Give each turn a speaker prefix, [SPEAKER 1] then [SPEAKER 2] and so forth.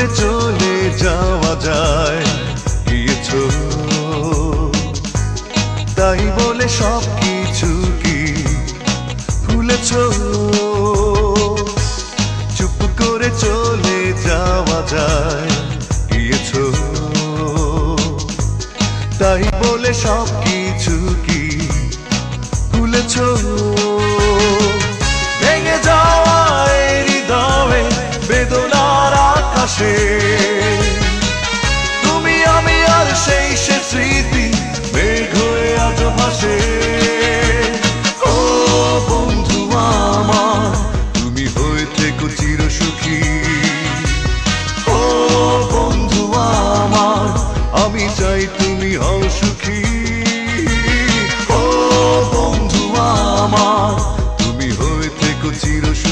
[SPEAKER 1] করে চলে যাওয়া যায়। গিয়েছ তাই বলে সব কিছু কি? ভুলেছ? চুপ করে চলে যাওয়া যায়। গিয়েছ তাই বলে সব কিছু কি? বাতাসে তুমি, আমি আর সেই সে স্মৃতি মেঘ হয়ে আজ হাসে ও বন্ধু আমার, তুমি হয়ে থেকো চির সুখী। ও বন্ধু আমার, আমি চাই তুমি হও সুখী। ও বন্ধু আমার, তুমি হয়ে থেকো চির সুখী।